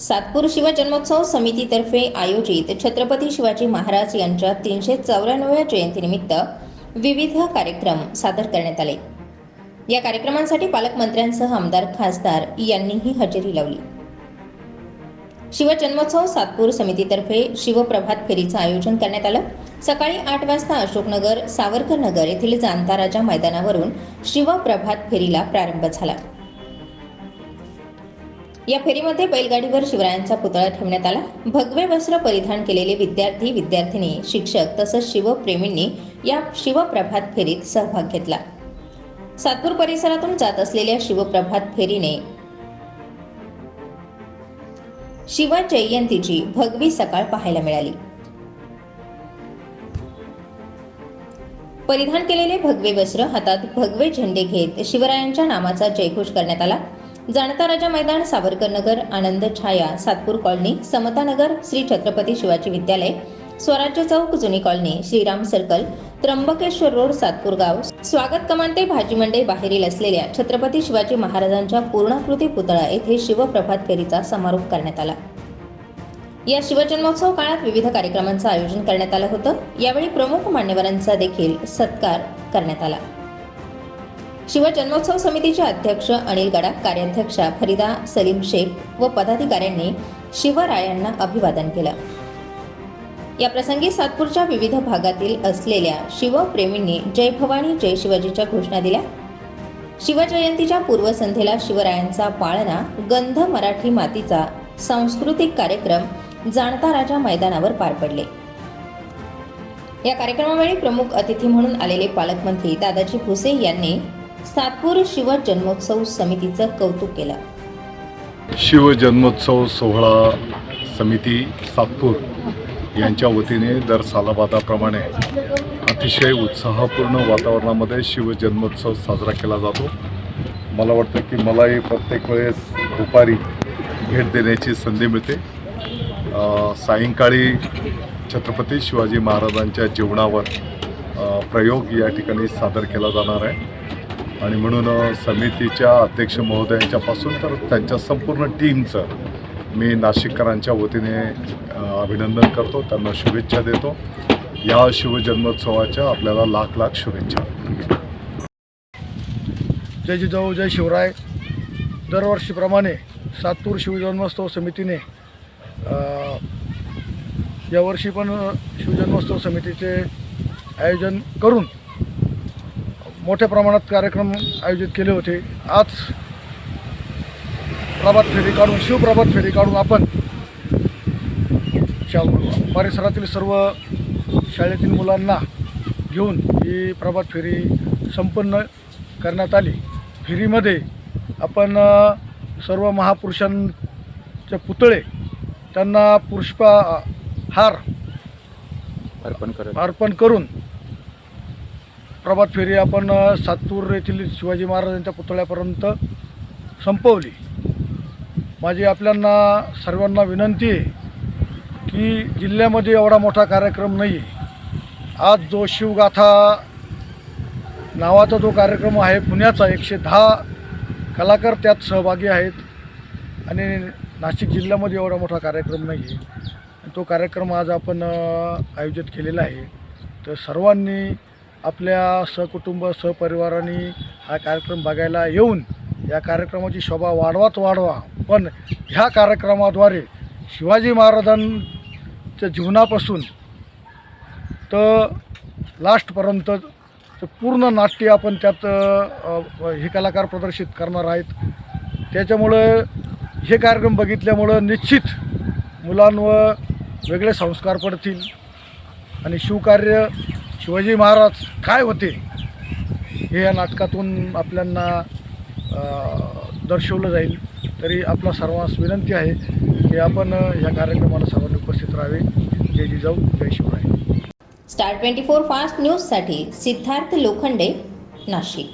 सातपूर शिवजन्मोत्सव समितीतर्फे आयोजित छत्रपती शिवाजी महाराज यांच्या तीनशे चौऱ्याण्णव्या जयंतीनिमित्त विविध कार्यक्रम सादर करण्यात आले. या कार्यक्रमांसाठी पालकमंत्र्यांसह आमदार खासदार यांनीही हजेरी लावली. शिवजन्मोत्सव सातपूर समितीतर्फे शिवप्रभात फेरीचं आयोजन करण्यात आलं. सकाळी आठ वाजता अशोकनगर सावरकरनगर येथील जाणता राजा मैदानावरून शिवप्रभात फेरीला प्रारंभ झाला. या फेरीमध्ये बैलगाडीवर शिवरायांचा पुतळा ठेवण्यात आला. भगवे वस्त्र परिधान केलेले विद्यार्थी विद्यार्थिनी शिक्षक तसंच शिवप्रेमींनी या शिवप्रभात फेरीत सहभाग घेतला. सातपूर परिसरातून जात असलेल्या शिवप्रभात फेरीने शिव जयंतीची भगवी सकाळ पाहायला मिळाली. परिधान केलेले भगवे वस्त्र हातात भगवे झेंडे घेत शिवरायांच्या नामाचा जयघोष करण्यात आला. जाणता राजा मैदान सावरकर नगर आनंद छाया सातपूर कॉलनी समता नगर श्री छत्रपती शिवाजी विद्यालय स्वराज्य चौक जुनी colony Shriram circle Trimbakeshwar road Satpur गाव. स्वागत कमांते भाजी मंडई बाहेरील असलेल्या छत्रपती शिवाजी महाराजांच्या पूर्णाकृती पुतळा येथे शिवप्रभात फेरीचा समारोप करण्यात आला. या शिवजन्मोत्सव काळात विविध कार्यक्रमांचं आयोजन करण्यात आलं होतं. यावेळी प्रमुख मान्यवरांचा देखील सत्कार करण्यात आला. शिवजन्मोत्सव समितीचे अध्यक्ष अनिल गडा कार्याध्यक्षा फरीदा सलीम शेख व पदाधिकाऱ्यांनी शिवरायांना अभिवादन केलं. या प्रसंगी सातपूरच्या विविध भागातील असलेल्या शिवप्रेमींनी जय भवानी जय शिवाजीच्या घोषणा दिल्या. शिवजयंतीच्या पूर्वसंध्येला शिवरायांचा पाळणा गंध मराठी मातीचा सांस्कृतिक कार्यक्रम जाणता राजा मैदानावर पार पडले. या कार्यक्रमावेळी प्रमुख अतिथी म्हणून आलेले पालकमंत्री दादाजी भुसे यांनी सातपूर शिव जन्मोत्सव समितीचं कौतुक केलं. शिवजन्मोत्सव सोहळा समिती सातपूर यांच्या वतीने दर सालाबादाप्रमाणे अतिशय उत्साहपूर्ण वातावरणामध्ये शिवजन्मोत्सव साजरा केला जातो. मला वाटतं की मलाही प्रत्येक वेळेस दुपारी भेट देण्याची संधी मिळते. सायंकाळी छत्रपती शिवाजी महाराजांच्या जीवनावर प्रयोग या ठिकाणी सादर केला जाणार आहे. आणि म्हणून समितीच्या अध्यक्ष महोदयांच्यापासून तर त्यांच्या संपूर्ण टीमचं मी नाशिककरांच्या वतीने अभिनंदन करतो. त्यांना शुभेच्छा देतो. या शिवजन्मोत्सवाच्या आपल्याला लाख लाख शुभेच्छा. जय जिजाऊ जय शिवराय. दरवर्षीप्रमाणे सातपूर शिवजन्मोत्सव समितीने यावर्षी पण शिवजन्मोत्सव समितीचे आयोजन करून मोठ्या प्रमाणात कार्यक्रम आयोजित केले होते. आज प्रभात फेरी काढून शिवप्रभात फेरी काढून आपण परिसरातील सर्व शाळेतील मुलांना घेऊन ही प्रभात फेरी संपन्न करण्यात आली. फेरीमध्ये आपण सर्व महापुरुषांचे पुतळे त्यांना पुष्पा हार अर्पण अर्पण करून प्रभात फेरी आपण सातपूर येथील शिवाजी महाराजांच्या पुतळ्यापर्यंत संपवली. माझी आपल्यांना सर्वांना विनंती आहे की जिल्ह्यामध्ये एवढा मोठा कार्यक्रम नाही आहे आज जो शिवगाथा नावाचा जो कार्यक्रम आहे पुण्याचा एकशे दहा कलाकार त्यात सहभागी आहेत आणि नाशिक जिल्ह्यामध्ये एवढा मोठा कार्यक्रम नाही आहे तो कार्यक्रम आज आपण आयोजित केलेला आहे. तर सर्वांनी आपल्या सहकुटुंब सहपरिवाराने हा कार्यक्रम बघायला येऊन या कार्यक्रमाची शोभा वाढवाच वाढवा. पण ह्या कार्यक्रमाद्वारे शिवाजी महाराजांच्या जीवनापासून तर लास्टपर्यंत पूर्ण नाट्य आपण त्यात हे कलाकार प्रदर्शित करणार आहेत. त्याच्यामुळं हे कार्यक्रम बघितल्यामुळं निश्चित मुलांवर वेगळे संस्कार पडतील आणि शिवकार्य शिवाजी महाराज काय होते हे या नाटकातून आपल्यांना दर्शवलं जाईल. तरी आपला सर्वांस विनंती आहे की आपण या कार्यक्रमाला सर्वांनी उपस्थित राहावे. जय जिजाऊ जय Shivrai. Star twenty four fast न्यूजसाठी सिद्धार्थ लोखंडे नाशिक.